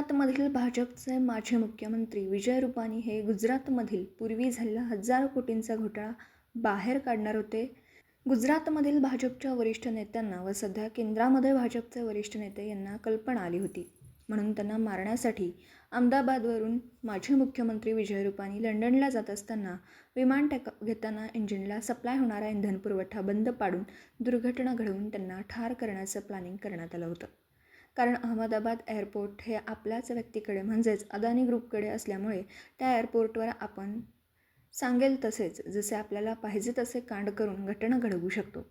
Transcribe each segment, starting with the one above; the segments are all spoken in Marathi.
गुजरातमधील भाजपचे माजी मुख्यमंत्री विजय रुपानी हे गुजरातमधील पूर्वी झालेला हजारो कोटींचा घोटाळा बाहेर काढणार होते. गुजरातमधील भाजपच्या वरिष्ठ नेत्यांना व सध्या केंद्रामध्ये भाजपचे वरिष्ठ नेते यांना कल्पना आली होती. म्हणून त्यांना मारण्यासाठी अहमदाबादवरून माजी मुख्यमंत्री विजय रुपानी लंडनला जात असताना विमान टेक घेताना इंजिनला सप्लाय होणारा इंधन पुरवठा बंद पाडून दुर्घटना घडवून त्यांना ठार करण्याचं प्लॅनिंग करण्यात आलं होतं. कारण अहमदाबाद एअरपोर्ट हे आपल्याच व्यक्तीकडे म्हणजेच अदानी ग्रुपकडे असल्यामुळे त्या एअरपोर्टवर आपण सांगेल तसेच जसे आपल्याला पाहिजे तसे कांड करून घटना घडवू शकतो.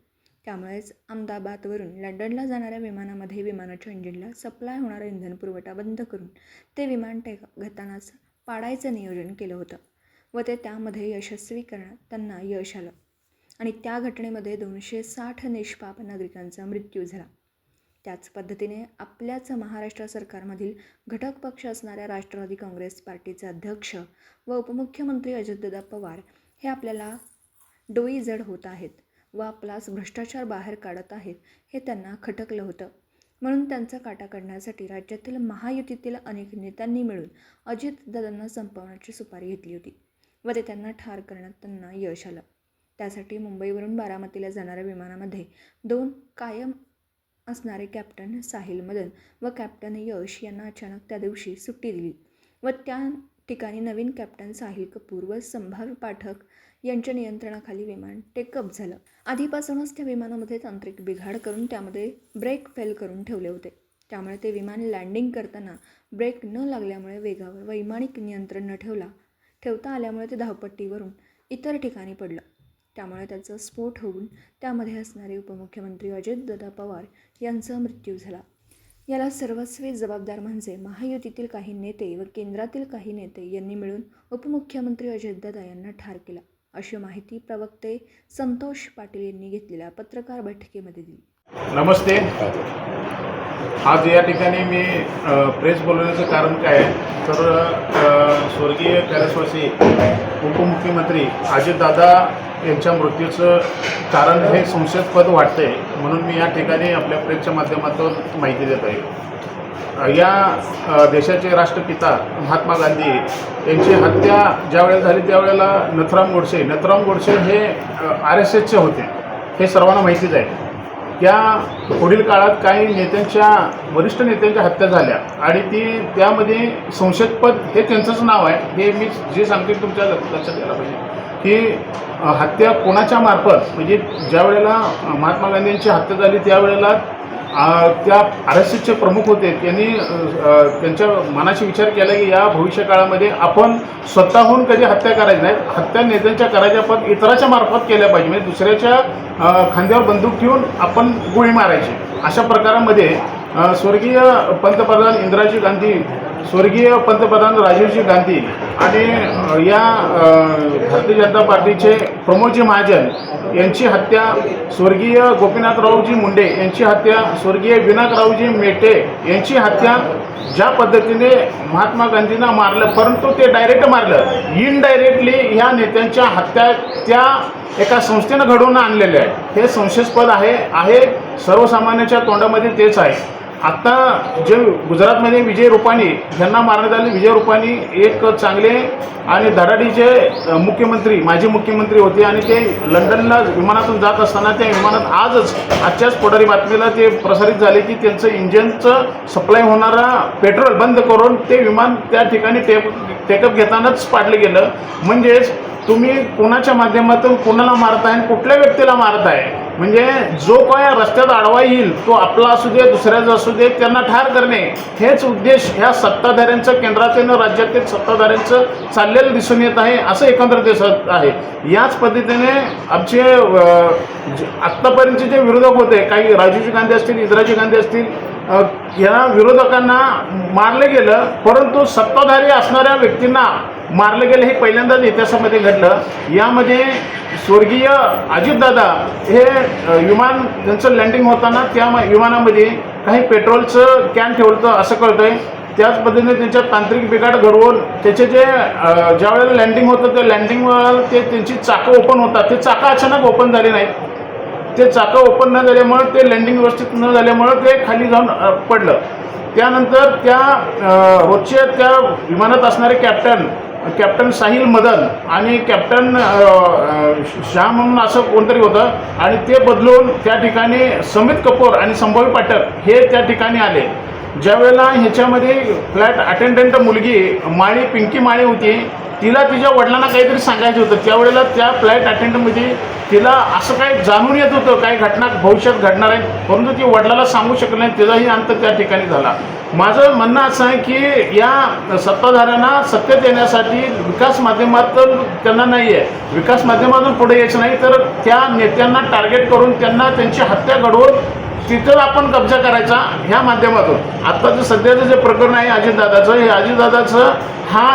त्यामुळेच अहमदाबादवरून लंडनला जाणाऱ्या विमानामध्ये विमानाच्या इंजिनला सप्लाय होणारा इंधन पुरवठा बंद करून ते विमान टेक घेतानाच पाडायचं नियोजन केलं होतं व ते त्यामध्ये यशस्वी करण्यात त्यांना यश आलं. आणि त्या घटनेमध्ये दोनशे साठ निष्पाप नागरिकांचा मृत्यू झाला. त्याच पद्धतीने आपल्याच महाराष्ट्र सरकारमधील घटक पक्ष असणाऱ्या राष्ट्रवादी काँग्रेस पार्टीचे अध्यक्ष व उपमुख्यमंत्री अजितदादा पवार हे आपल्याला डोई जड होत आहेत व आपलाच भ्रष्टाचार बाहेर काढत आहेत हे त्यांना खटकलं होतं. म्हणून त्यांचा काटा काढण्यासाठी राज्यातील महायुतीतील अनेक नेत्यांनी मिळून अजितदादांना संपवण्याची सुपारी घेतली होती व ते त्यांना ठार करण्यात त्यांना यश आलं. त्यासाठी मुंबईवरून बारामतीला जाणाऱ्या विमानामध्ये दोन कायम असणारे कॅप्टन साहिल मदन व कॅप्टन यश यांना अचानक त्या दिवशी सुट्टी दिली व त्या ठिकाणी नवीन कॅप्टन साहिल कपूर व संभाव्य पाठक यांच्या नियंत्रणाखाली विमान टेकअप झालं. आधीपासूनच त्या विमानामध्ये तांत्रिक बिघाड करून त्यामध्ये ब्रेक फेल करून ठेवले होते. त्यामुळे ते विमान लँडिंग करताना ब्रेक न लागल्यामुळे वेगावर वैमानिक नियंत्रण न ठेवला ठेवता आल्यामुळे ते धावपट्टीवरून इतर ठिकाणी पडलं. त्यामुळे त्याचा स्फोट होऊन त्यामध्ये असणारे उपमुख्यमंत्री अजितदादा पवार यांचा मृत्यू झाला. याला सर्वस्वी जबाबदार म्हणजे महायुतीतील काही नेते व केंद्रातील काही नेते यांनी मिळून उपमुख्यमंत्री अजितदादा यांना ठार केला. अशी माहिती प्रवक्ते संतोष पाटील यांनी घेतलेल्या पत्रकार बैठकीमध्ये दिली. नमस्ते. आज या ठिकाणी मी प्रेस बोलवण्याचं कारण काय तर स्वर्गीय कैलासवासी उपमुख्यमंत्री अजितदादा यांच्या मृत्यूचं कारण हे संशयास्पद वाटतंय म्हणून मी या ठिकाणी आपल्या प्रेसच्या माध्यमातून माहिती देत आहे. या देशाचे राष्ट्रपिता महात्मा गांधी यांची हत्या ज्यावेळेला झाली त्यावेळेला नथराम गोडसे नथराम गोडसे हे आर एस एसचे होते. हे सर्वांना माहितीच आहे. या पुढील काळात काही नेत्यांच्या वरिष्ठ नेत्यांच्या हत्या झाल्या. आणि ती त्यामध्ये संशयपद हे त्यांचंच नाव आहे. हे मी जे सांगते तुमच्या लक्षात यायला पाहिजे. की हत्या कोणाच्या मार्फत म्हणजे ज्या वेळेला महात्मा गांधींची हत्या झाली त्यावेळेला त्या आर एस एसचे प्रमुख होते. त्यांनी त्यांच्या मनाशी विचार केला की या भविष्य काळामध्ये आपण स्वतःहून कधी हत्या करायची नाही. हत्या नेत्यांच्या करायच्या पण इतराच्या मार्फत केल्या पाहिजे. म्हणजे दुसऱ्याच्या खांद्यावर बंदूक ठेवून आपण गोळी मारायची. अशा प्रकारामध्ये स्वर्गीय पंतप्रधान इंदिराजी गांधी स्वर्गीय पंतप्रधान राजीवजी गांधी आणि या भारतीय जनता पार्टीचे प्रमोदजी महाजन यांची हत्या स्वर्गीय गोपीनाथरावजी मुंडे यांची हत्या स्वर्गीय विनायकरावजी मेटे यांची हत्या ज्या पद्धतीने महात्मा गांधींना मारलं परंतु ते डायरेक्ट मारलं. इनडायरेक्टली ह्या नेत्यांच्या हत्या त्या एका संस्थेनं घडवून आणलेल्या आहे हे संशयास्पद आहे आहे. सर्वसामान्याच्या तोंडामध्ये तेच आहे. आत्ता जे गुजरातमध्ये विजय रुपाणी यांना मारण्यात आले विजय रुपानी एक चांगले आणि धडाडीचे मुख्यमंत्री माजी मुख्यमंत्री होते आणि ते लंडनला विमानातून जात असताना त्या विमानात आजच आजच्याच पोटारी बातमीला ते प्रसारित झाले की त्यांचं इंजिनचं सप्लाय होणारा पेट्रोल बंद करून ते विमान त्या ठिकाणी टेप टेकअप घेतानाच पाडलं गेलं. म्हणजेच तुम्ही कोणाच्या माध्यमातून कोणाला मारताय आणि कुठल्या व्यक्तीला मारताय? म्हणजे जो काय रस्त्यात आडवा येईल तो आपला असू दे दुसऱ्याचा असू दे त्यांना ठार करणे हेच उद्देश ह्या सत्ताधाऱ्यांचं केंद्रातील राज्यातील सत्ताधाऱ्यांचं चाललेलं दिसून येत आहे असं एकंदर दिसत आहे. याच पद्धतीने आमचे जे- आत्तापर्यंतचे जे विरोधक होते काही राजीवजी गांधी असतील इंदिराजी गांधी असतील या विरोधकांना मारलं गेलं परंतु सत्ताधारी असणाऱ्या व्यक्तींना मारलं गेलं हे पहिल्यांदाच इतिहासामध्ये घडलं. यामध्ये स्वर्गीय अजितदादा हे विमान त्यांचं लँडिंग होताना त्या विमानामध्ये काही पेट्रोलचं कॅन ठेवलं असं कळतं आहे त्याच पद्धतीने त्यांच्या तांत्रिक बिघाड घडवून त्याचे जे ज्या वेळेला लँडिंग होतं ते लँडिंगवर ते त्यांची चाकं ओपन होतात. ते चाकं अचानक ओपन झाली नाहीत. ते चाकं ओपन न झाल्यामुळं ते लँडिंग व्यवस्थित न झाल्यामुळं ते खाली जाऊन पडलं. त्यानंतर त्या अ, रोजचे त्या विमानात असणारे कॅप्टन कॅप्टन साहिल मदन आणि कॅप्टन शाह म्हणून असं कोणतरी होतं. आणि ते बदलून त्या ठिकाणी समित कपूर आणि संभावी पाठक हे त्या ठिकाणी आले. ज्यावेळेला ह्याच्यामध्ये फ्लॅट अटेंडंट मुलगी माळी पिंकी माळी होती तिला तिच्या वडिलांना काहीतरी सांगायचं होतं. त्यावेळेला त्या फ्लॅट अटेंडंटमध्ये तिला असं काही जाणून येत होतं काही घटना भविष्यात घडणार आहे परंतु ती वडिलाला सांगू शकलं नाही तिचाही अंत त्या ठिकाणी झाला. माझं म्हणणं असं आहे की या सत्ताधाऱ्यांना सत्य देण्यासाठी विकास माध्यमातून त्यांना नाही आहे विकास माध्यमातून पुढे यायचं नाही तर त्या नेत्यांना टार्गेट करून त्यांना त्यांची हत्या घडवून तिथं आपण कब्जा करायचा ह्या माध्यमातून. आत्ताचं सध्याचं जे प्रकरण आहे अजितदादाचं हे अजितदादाचं हा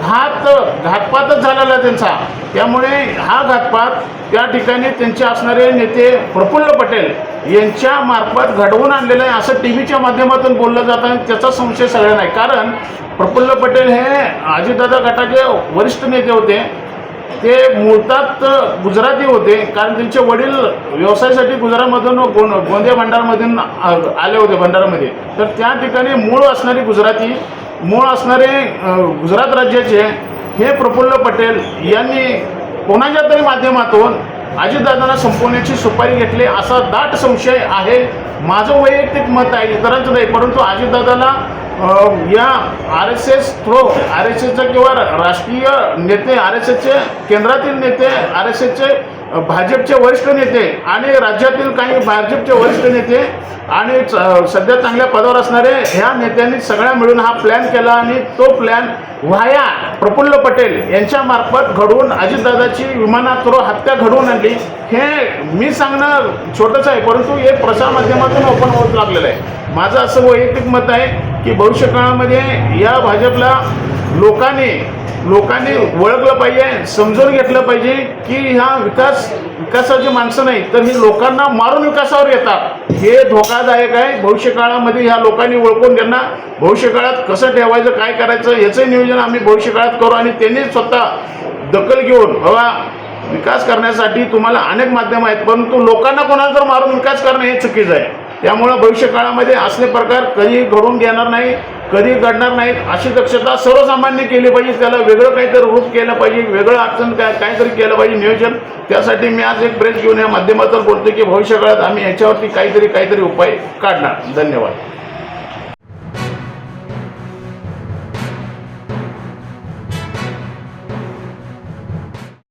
घात घातपातच झालेला आहे त्यांचा. त्यामुळे हा घातपात त्या ठिकाणी त्यांचे असणारे नेते प्रफुल्ल पटेल यांच्या मार्फत घडवून आणलेलं आहे असं टी व्हीच्या माध्यमातून बोललं जातं आणि त्याचा संशय सगळ्या नाही कारण प्रफुल्ल पटेल हे अजितदादा गटाचे वरिष्ठ नेते होते. ते मूळतात गुजराती होते. कारण त्यांचे वडील व्यवसायासाठी गुजरातमधून गों गोंदिया भंडारमधून आले होते भंडारामध्ये. तर त्या ठिकाणी मूळ असणारी गुजराती मूळ असणारे गुजरात राज्याचे हे प्रफुल्ल पटेल यांनी कोणाच्या तरी माध्यमातून अजितदादांना संपवण्याची सुपारी घेतली असा दाट संशय आहे. माझं वैयक्तिक मत आहे इतरांचं नाही परंतु अजितदादाला या R S S through R S एसचा किंवा राष्ट्रीय नेते आर एस एसचे केंद्रातील नेते आर एस एसचे भाजपचे वरिष्ठ नेते आणि राज्यातील काही भाजपचे वरिष्ठ नेते आणि च- सध्या चांगल्या पदावर असणारे ह्या नेत्यांनी सगळ्या मिळून हा प्लॅन केला आणि तो प्लॅन व्हाया. प्रफुल्ल पटेल यांच्यामार्फत घडवून अजितदादाची विमानात हत्या घडवून आणली. हे मी सांगणं छोटंच आहे परंतु हे प्रसार माध्यमातून ओपन होत लागलेलं आहे. माझं असं वैयक्तिक मत आहे की भविष्य काळामध्ये या भाजपला लोकांनी लोकांनी ओळखलं पाहिजे समजून घेतलं पाहिजे की ह्या विकास विकासाची माणसं नाही तर ही लोकांना मारून विकासावर येतात. हे धोकादायक आहे. भविष्य काळामध्ये ह्या लोकांनी ओळखून त्यांना भविष्य काळात कसं ठेवायचं काय करायचं याचं नियोजन आम्ही भविष्य काळात करू आणि त्यांनी स्वतः दखल घेऊन हवा विकास करण्यासाठी तुम्हाला अनेक माध्यम आहेत परंतु लोकांना कोणाला जर मारून विकास करणं हे चुकीचं आहे. त्यामुळं भविष्य काळामध्ये असले प्रकार कधी घडून घेणार नाही. कधी घडणार नाहीत अशी दक्षता सर्वसामान्य केली पाहिजे. त्याला वेगळं काहीतरी रूप केलं पाहिजे वेगळं अडचण काय काहीतरी केलं पाहिजे नियोजन. त्यासाठी मी आज एक ब्रेक घेऊन या माध्यमातून बोलतो की भविष्य काळात आम्ही याच्यावरती काहीतरी काहीतरी उपाय काढणार. धन्यवाद.